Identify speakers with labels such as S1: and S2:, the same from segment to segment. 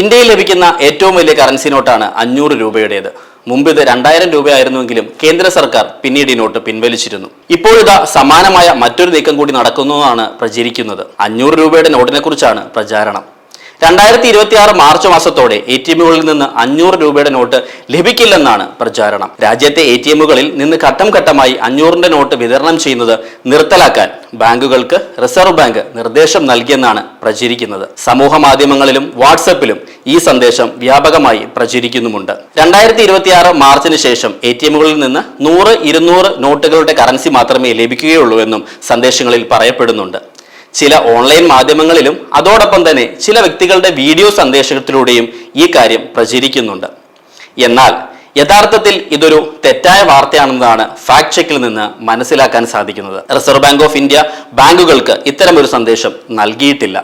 S1: ഇന്ത്യയിൽ ലഭിക്കുന്ന ഏറ്റവും വലിയ കറൻസി നോട്ടാണ് അഞ്ഞൂറ് രൂപയുടേത്. മുമ്പ് ഇത് രണ്ടായിരം രൂപയായിരുന്നുവെങ്കിലും കേന്ദ്ര സർക്കാർ പിന്നീട് ഈ നോട്ട് പിൻവലിച്ചിരുന്നു. ഇപ്പോഴിതാ സമാനമായ മറ്റൊരു നീക്കം കൂടി നടക്കുന്നതാണ് പ്രചരിക്കുന്നത്. അഞ്ഞൂറ് രൂപയുടെ നോട്ടിനെ കുറിച്ചാണ് പ്രചാരണം. രണ്ടായിരത്തി ഇരുപത്തി ആറ് മാർച്ച് മാസത്തോടെ എ ടി എമ്മുകളിൽ നിന്ന് അഞ്ഞൂറ് രൂപയുടെ നോട്ട് ലഭിക്കില്ലെന്നാണ് പ്രചാരണം. രാജ്യത്തെ എ ടി എമ്മുകളിൽ നിന്ന് ഘട്ടം ഘട്ടമായി അഞ്ഞൂറിന്റെ നോട്ട് വിതരണം ചെയ്യുന്നത് നിർത്തലാക്കാൻ ബാങ്കുകൾക്ക് റിസർവ് ബാങ്ക് നിർദ്ദേശം നൽകിയെന്നാണ് പ്രചരിക്കുന്നത്. സമൂഹ മാധ്യമങ്ങളിലും വാട്സപ്പിലും ഈ സന്ദേശം വ്യാപകമായി പ്രചരിക്കുന്നുമുണ്ട്. രണ്ടായിരത്തി ഇരുപത്തി ആറ് മാർച്ചിന് ശേഷം എ ടി എമ്മുകളിൽ നിന്ന് നൂറ് ഇരുന്നൂറ് നോട്ടുകളുടെ കറൻസി മാത്രമേ ലഭിക്കുകയുള്ളൂ എന്നും സന്ദേശങ്ങളിൽ പറയപ്പെടുന്നുണ്ട്. ചില ഓൺലൈൻ മാധ്യമങ്ങളിലും അതോടൊപ്പം തന്നെ ചില വ്യക്തികളുടെ വീഡിയോ സന്ദേശത്തിലൂടെയും ഈ കാര്യം പ്രചരിക്കുന്നുണ്ട്. എന്നാൽ യഥാർത്ഥത്തിൽ ഇതൊരു തെറ്റായ വാർത്തയാണെന്നതാണ് ഫാക്ട് ചെക്കിൽ നിന്ന് മനസ്സിലാക്കാൻ സാധിക്കുന്നത്. റിസർവ് ബാങ്ക് ഓഫ് ഇന്ത്യ ബാങ്കുകൾക്ക് ഇത്തരമൊരു സന്ദേശം നൽകിയിട്ടില്ല.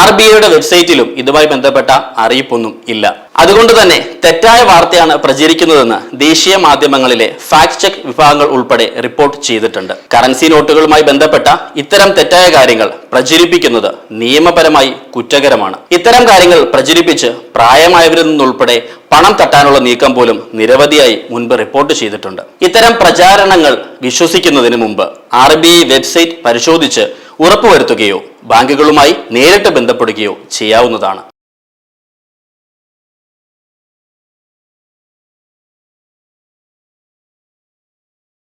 S1: ആർ ബി ഐയുടെ വെബ്സൈറ്റിലും ഇതുമായി ബന്ധപ്പെട്ട അറിയിപ്പൊന്നും ഇല്ല. അതുകൊണ്ട് തന്നെ തെറ്റായ വാർത്തയാണ് പ്രചരിക്കുന്നതെന്ന് ദേശീയ മാധ്യമങ്ങളിലെ ഫാക്ട് ചെക്ക് വിഭാഗങ്ങൾ ഉൾപ്പെടെ റിപ്പോർട്ട് ചെയ്തിട്ടുണ്ട്. കറൻസി നോട്ടുകളുമായി ബന്ധപ്പെട്ട ഇത്തരം തെറ്റായ കാര്യങ്ങൾ പ്രചരിപ്പിക്കുന്നത് നിയമപരമായി കുറ്റകരമാണ്. ഇത്തരം കാര്യങ്ങൾ പ്രചരിപ്പിച്ച് പ്രായമായവരിൽ നിന്നുൾപ്പെടെ പണം തട്ടാനുള്ള നീക്കം പോലും നിരവധിയായി മുൻപ് റിപ്പോർട്ട് ചെയ്തിട്ടുണ്ട്. ഇത്തരം പ്രചാരണങ്ങൾ വിശ്വസിക്കുന്നതിന് മുമ്പ് ആർ ബി ഐ വെബ്സൈറ്റ് പരിശോധിച്ച് ഉറപ്പുവരുത്തുകയോ ബാങ്കുകളുമായി നേരിട്ട് ബന്ധപ്പെടുകയോ ചെയ്യാവുന്നതാണ്.